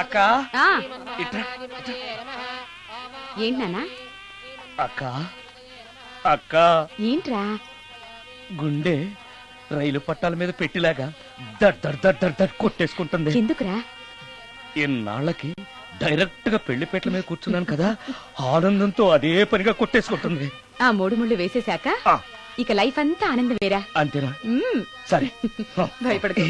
అక్క? ఆ, ఇట్రా. ఏంటి నాన్న? అక్క? అక్క? ఏంట్రా? గుండె రైలు పట్టాల మీద పెట్టిలాగా దడ్ దడ్ దడ్ దడ్ దడ్ కొట్టేసుకుంటుంది. ఎందుకురా? ఇన్నాళ్ళకి డైరెక్ట్గా పెళ్ళిపేటల మీద కూర్చున్నాను కదా ఆనందంతో అదే పనిగా కొట్టేసుకుంటుంది. ఆ మూడు ముళ్ళు వేసేశాక ఆ, ఇక లైఫ్ అంతా ఆనందం వేరా? అంతేనా? మ్మ్. సరే. భయపడకు.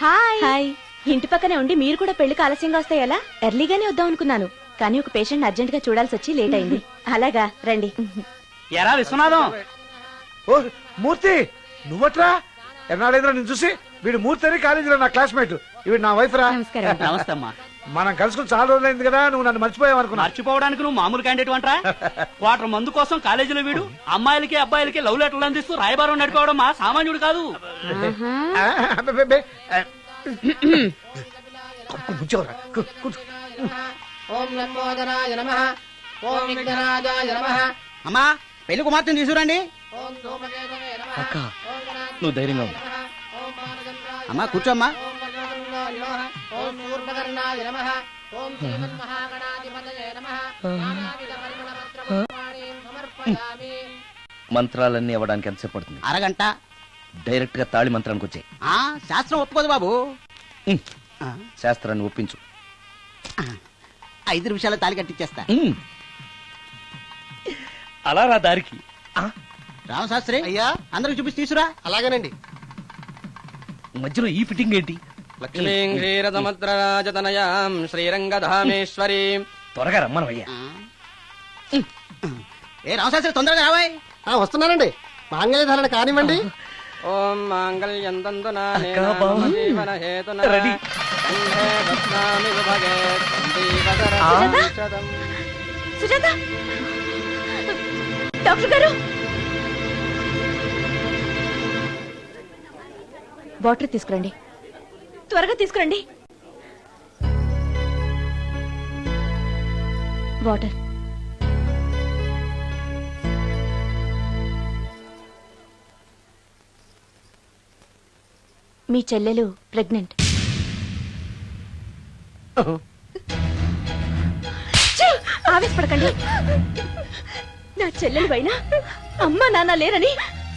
హాయ్. హాయ్. ఇంటి పక్కనే ఉండి మీరు కూడా పెళ్ళికి ఆలస్యంగా వస్తే ఎలా ఎర్లీగానే వద్దాం అనుకున్నాను. కానీ ఒక పేషెంట్ అర్జెంట్గా చూడాల్సి వచ్చి లేట్ అయింది. అలాగా రండి. ఎరా విశ్వనాథం. ఓ మూర్తి! నువ్వట్రా? ఎన్నాడైందిరా నేను చూసి? వీడు మూర్తి అని కాలేజీలో నా క్లాస్మేట్. ఇవి నా వైఫ్ రా. నమస్కారం. నమస్తే అమ్మా. మనం కలుసుకుని చాలా రోజులైంది కదా నువ్వు నన్ను మర్చిపోయావు అనుకున్నా మర్చిపోవడానికి నువ్వు మామూలు క్యాండిడేట్ అంటరా? క్వార్టర్ మందు కోసం కాలేజీలో వీడు అమ్మాయిలకి అబ్బాయిలకి లవ్ లెటర్లు అందిస్తూ రాయబారం నడిపోవడం మా సామాన్యుడు కాదు. అమ్మా పెళ్ళి కుమార్తెను తీసుకురండి. ఓం ధూమకేతవే నమ. అక్క నువ్వు ధైర్యంగా అమ్మా కూర్చోమ్మా. ఓం శూర్పకర్ణాయ నమ. ఓం శ్రీమన్మహాగణాధిపతయే నమ. సమర్పయామి. మంత్రాలన్నీ అవ్వడానికి ఎంతసేపు పడుతుంది? అరగంట. డైరెక్ట్గా తాళి మంత్రానికి వచ్చాయి. ఆ శాస్త్రం ఒప్పుకోదు బాబు. ఆ, శాస్త్రాన్ని ఒప్పించు. ఐదు నిమిషాలు తాలి కట్టించేస్తా. అలా రా దారికి. ఆ, రామశాస్త్రి అయ్యా. అందరికి చూపించి తీసురా. అలాగేనండి. మధ్యలో ఈ ఫిట్టింగ్ ఏంటి? లక్ష్మీం క్షీరసముద్రరాజతనయాం శ్రీరంగధామేశ్వరీం. త్వరగా రమ్మనవయ్యా ఆ. ఏ రామశాస్త్రి తొందరగా రావాయ్. వస్తున్నానండి. మాంగళ్య ధారణ కానివ్వండి. ఓం మాంగళ్యం. జీవన హేతున ఆ. సుజాత. డాక్టర్ గారు. వాటర్ తీసుకురండి. త్వరగా తీసుకురండి. వాటర్. మీ చెల్లెలు ప్రెగ్నెంట్! ఆవేశపడకండి. నా చెల్లెలు పైన అమ్మా నాన్న లేరని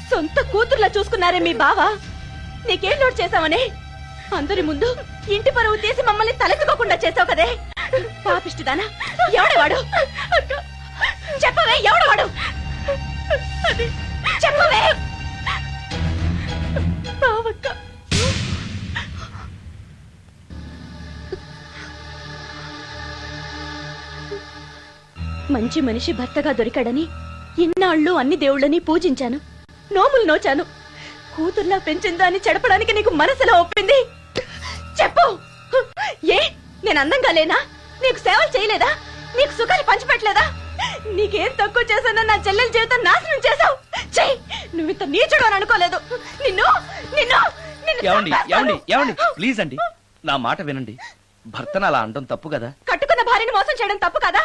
సొంత కూతుర్లా చూసుకున్నారే మీ బావ. నీకేం లోటు చేశావనే? అందరి ముందు ఇంటి పరువు తీసి మమ్మల్ని తలెత్తుకోకుండా చేసావు కదే. పాపిష్టిదానా ఎవడవాడు? చెప్పవే ఎవడవాడు? చెప్పవే. బావక్క. మంచి మనిషి భర్తగా దొరికాడని ఇన్నాళ్ళు అన్ని దేవుళ్ళని పూజించాను. నోములు నోచాను. కూతుర్లా పెంచిందా అని చెడపడానికి నీకు మనసులో ఒప్పింది. ఏ? నేను అందంగా లేనా? నీకు సేవలు చేయలేదా? నీకు సుఖాలు పంచిపెట్టలేదా? నీకేం తక్కువ చేశానని నా చెల్లెల జీవితం నాశనం చేశావు. చెయ్యి నువ్వు ఇంత నీచుడు అని అనుకోలేదు. నిన్ను నిన్ను నిన్ను ఏమండి చంపేస్తాను. ఏమండి ఏమండి ప్లీజ్ అండి. నా మాట వినండి. భర్తను అలా అనడం తప్పు కదా? కట్టుకున్న భార్యని మోసం చేయడం తప్పు కదా?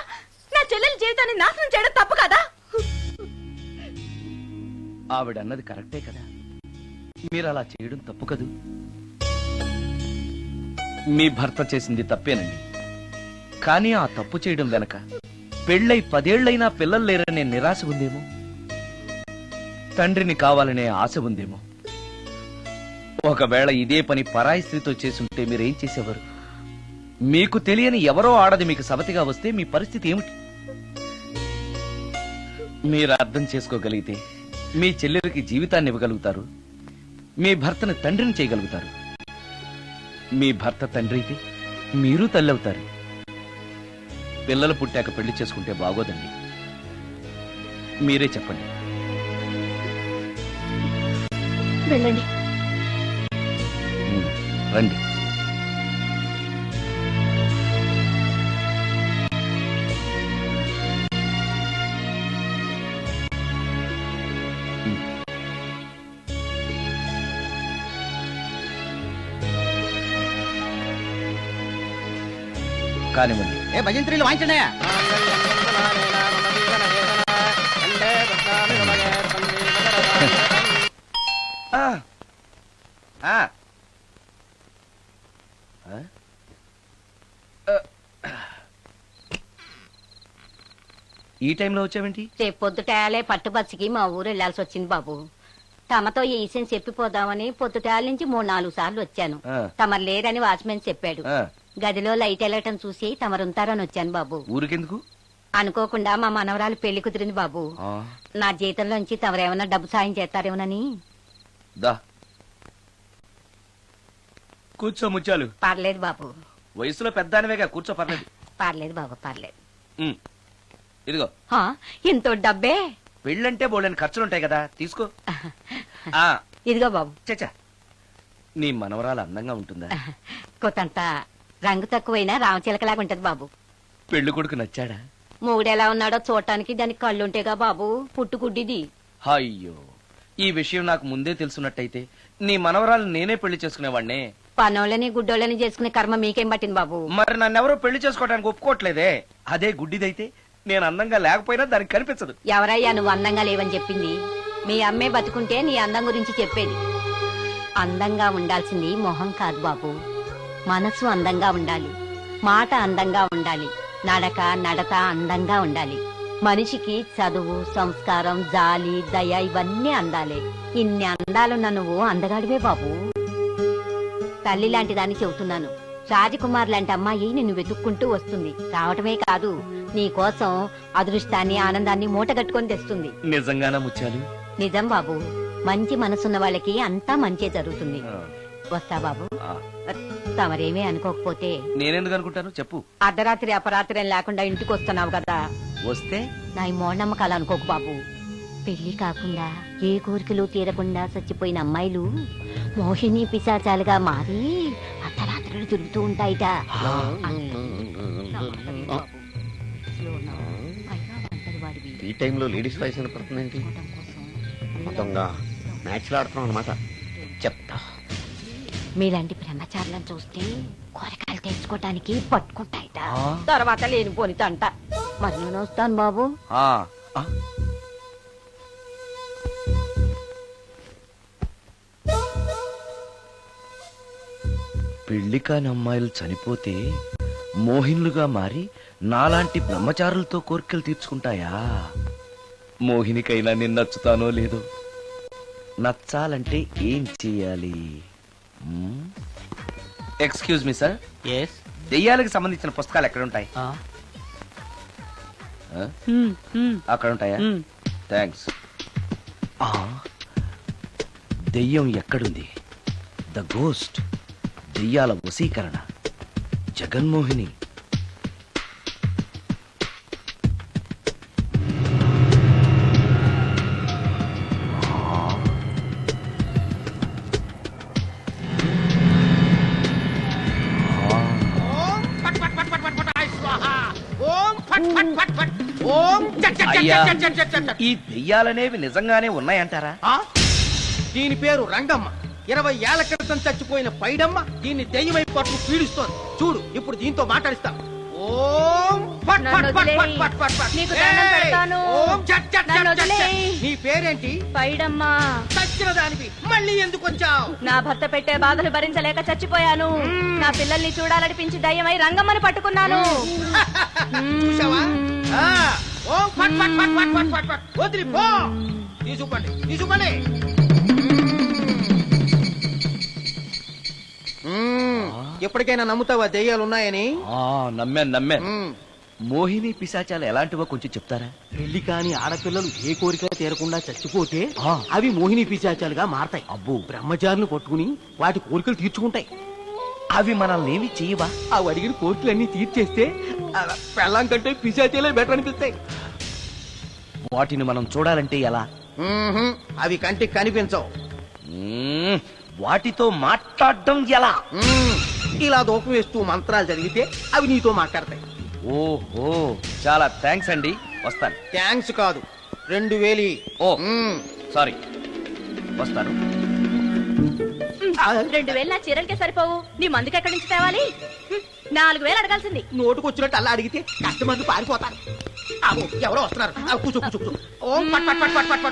నా చెల్లెల జీవితాన్ని నాశనం చేయడం తప్పు కదా? ఆవిడ అన్నది కరెక్టే కదా? మీరు అలా చేయడం తప్పు కదూ? మీ భర్త చేసింది తప్పేనండి. కానీ ఆ తప్పు చేయడం వెనక పెళ్ళై పదేళ్ళైనా పిల్లలు లేరనే నిరాశ ఉందేమో? తండ్రిని కావాలనే ఆశ ఉందేమో? ఒకవేళ ఇదే పని పరాయి స్త్రీతో చేసుంటే మీరేం చేసేవారు? మీకు తెలియని ఎవరో ఆడది మీకు సవతిగా వస్తే మీ పరిస్థితి ఏమిటి? మీరు అర్థం చేసుకోగలిగితే మీ చెల్లెలకి జీవితాన్ని ఇవ్వగలుగుతారు. మీ భర్తను తండ్రిని చేయగలుగుతారు. మీ భర్త తండ్రి అయితే మీరు తల్లి అవుతారు పిల్లలు పుట్టాక పెళ్ళి చేసుకుంటే బాగోదండి. మీరే చెప్పండి. వెళ్ళండి. రండి. కానివ్వండి. ఏ భజంత్రీలు వాయించండే. ఈ టైంలో వచ్చావేంటి? రేపు పొద్దుటాలే పట్టుబచ్చికి మా ఊరు వెళ్ళాల్సి వచ్చింది బాబు. తమతో ఈ విషయం చెప్పిపోదామని పొద్దుటాల నుంచి మూడు నాలుగు సార్లు వచ్చాను. తమరు లేరని వాచ్మెన్ చెప్పాడు. గదిలో లైట్ వెళ్ళటం చూసి తమరుంటారని వచ్చాను బాబు. ఊరికెందుకు? అనుకోకుండా మా మనవరాలు పెళ్ళి కుదిరింది బాబు. నా జీతంలోంచి తమరేమన్నా డబ్బు సాయం చేస్తారేమోనని. దా. కూర్చో ముచ్చాలు పర్లేదు బాబు. వయసులో పెద్దానివేగా కూర్చో పర్లేదు. పర్లేదు బాబు పర్లేదు. ఉమ్, ఇదిగో. హా, ఇంతో డబ్బే? పెళ్ళంటే బోళ్ళని ఖర్చులుంటాయి కదా తీసుకో. ఆ. ఇదిగో బాబు. చచ్చా నీ మనవరాలు అందంగా ఉంటుందా? కొత్తంత రంగు తక్కువైనా రామచిలకలాగా ఉంటది బాబు. పెళ్ళి కొడుకు నచ్చాడా? మూడెలా ఉన్నాడో చూడటానికి దానికి కళ్ళుంటేగా బాబు పుట్టుకుడ్డిది. అయ్యో ఈ విషయం నాకు ముందే తెలుసున్నట్టయితే నీ మనవరాలు నేనే పెళ్ళి చేసుకునేవాడినే పనోళ్ళని గుడ్డోళ్ళని చేసుకునే కర్మ మీకేం పట్టింది బాబు? మరి నన్నెవరో పెళ్ళి చేసుకోవడానికి ఒప్పుకోవట్లేదే? అదే గుడ్డిదైతే నేను అందంగా లేకపోయినా దానికి కనిపించదు. ఎవరయ్యా నువ్వు అందంగా లేవని చెప్పింది? మీ అమ్మే బతుకుంటే నీ అందం గురించి చెప్పేది. అందంగా ఉండాల్సింది మొహం కాదు బాబు. మనసు అందంగా ఉండాలి. మాట అందంగా ఉండాలి. నడక నడత అందంగా ఉండాలి. మనిషికి చదువు సంస్కారం జాలి దయ ఇవన్నీ అందాలే. ఇన్ని అందాలున్న నువ్వు అందగాడివే బాబు. తల్లి లాంటి దాన్ని చెబుతున్నాను. రాజకుమార్ లాంటి అమ్మాయి నిన్ను వెతుక్కుంటూ వస్తుంది. రావటమే కాదు నీ కోసం అదృష్టాన్ని ఆనందాన్ని మూటగట్టుకొని తెస్తుంది. నిజంగానా నిజం బాబు. మంచి మనసున్న వాళ్ళకి అంతా మంచే జరుగుతుంది. వస్తా బాబు. తమరేమీ అనుకోకపోతే నేనెందుకు అనుకుంటాను? చెప్పు. అర్ధరాత్రి అపరాత్రి అని లేకుండా ఇంటికి వస్తున్నావు కదా. వస్తే? నా ఈ మూఢనమ్మకాలు అనుకోకు బాబు. పెళ్ళి కాకుండా ఏ కోరికలు తీరకుండా చచ్చిపోయిన అమ్మాయిలు మోహిని పిశాచాలుగా మారి అర్ధరాత్రులు తిరుగుతూ ఉంటాయిట. ఈ టైంలో లేడీస్ వాయిస్ వినపడుతుందేంటి? మొత్తంగా మ్యాచ్లు ఆడుతున్నాం అనమాట మీలాంటి బ్రహ్మచారులను చూస్తే కూరగాయలు తెచ్చుకోవటానికి పట్టుకుంటాయిట. ఆ. తర్వాత లేనిపోని తంట. మరి నేను వస్తాను బాబు. పెళ్ళి కాని అమ్మాయిలు చనిపోతే మోహినులుగా మారి నాలాంటి బ్రహ్మచారులతో కోరికలు తీర్చుకుంటాయా? మోహినికైనా నేను నచ్చుతానో లేదో? నచ్చాలంటే ఏం చెయ్యాలి ఎక్స్క్యూజ్ మీ సార్. ఎస్ దెయ్యాలకు సంబంధించిన పుస్తకాలు ఎక్కడ ఉంటాయి ఆ? అక్కడ ఉంటాయా థ్యాంక్స్ దెయ్యం ఎక్కడుంది? ద గోస్ట్ దెయ్యాల వశీకరణ. జగన్మోహిని అయ్యా ఈ దెయ్యాలనేవి నిజంగానే ఉన్నాయంటారా? ఆ? దీని పేరు రంగమ్మ. ఇరవై ఏళ్ళ క్రితం చచ్చిపోయిన పైడమ్మ దీన్ని దెయ్యమై పట్టు పీడిస్తోంది. చూడు ఇప్పుడు దీంతో మాట్లాడిస్తా. ఓం ఫట్ ఫట్ నన్ను ఫట్ ఫట్ వదిలేయ్. ఫట్ ఫట్ ఫట్. నీకు దండం ఏయ్! పెడతాను. ఓం చట్ చట్ చట్ నన్ను చట్ చట్. వదిలేయ్. నీ పేరేంటి? పైడమ్మా. చచ్చిన దానివి. మళ్ళీ ఎందుకు వచ్చావు? నా భర్త పెట్టే బాధలు భరించలేక చచ్చిపోయాను. నా పిల్లల్ని చూడాలనిపించి దయ్యమై రంగమ్మని పట్టుకున్నాను. చూసావా ఆ, ఓం ఫట్ ఫట్ ఫట్ ఫట్ ఫట్ ఫట్ ఫట్ వదిలి పో తీసుకోండి తీసుకోండి ఎప్పటికైనా నమ్ముతావా దెయ్యాలు ఉన్నాయని? ఆ నమ్మాను నమ్మాను. మ్మ్. మోహిని పిశాచాలు ఎలాంటివో కొంచెం చెప్తారా? పెళ్ళి కాని ఆడపిల్లలు ఏ కోరిక తీరకుండా చచ్చిపోతే ఆ. అవి మోహిని పిశాచాలుగా మారతాయి. అబ్బో. బ్రహ్మచారులు పట్టుకుని వాటి కోరికలు తీర్చుకుంటాయి. అవి మనల్ని ఏమి చేయవా? అవి అడిగిన కోరికలన్నీ తీర్చేస్తే ఆ, పెళ్ళాం కంటే పిశాచాలే బెటర్ అనిపిస్తాయి. వాటిని మనం చూడాలంటే ఎలా? అవి కంటికి కనిపించవు. మ్మ్, వాటితో మాట్లాడడం ఎలా. ఇలా దూపం వేస్తూ మంత్రాలు చదివితే అవి నీతో మాట్లాడతాయి. ఓహో చాలా థ్యాంక్స్ అండి. వస్తాను. థ్యాంక్స్ కాదు రెండు వేలి ఓ. సారీ. వస్తాను. రెండు వేలు నా చీరలకే సరిపోవు. నీ మందుకి ఎక్కడి నుంచి తేవాలి? నాలుగు వేలు అడగాల్సింది. నోటుకొచ్చినట్టు అలా అడిగితే కస్టమర్లు పారిపోతారు. ఎవరో వస్తున్నారు. కూర్చో కూర్చో కూర్చో. ఓం పట్ పట్ పట్ పట్ పట్ పట్.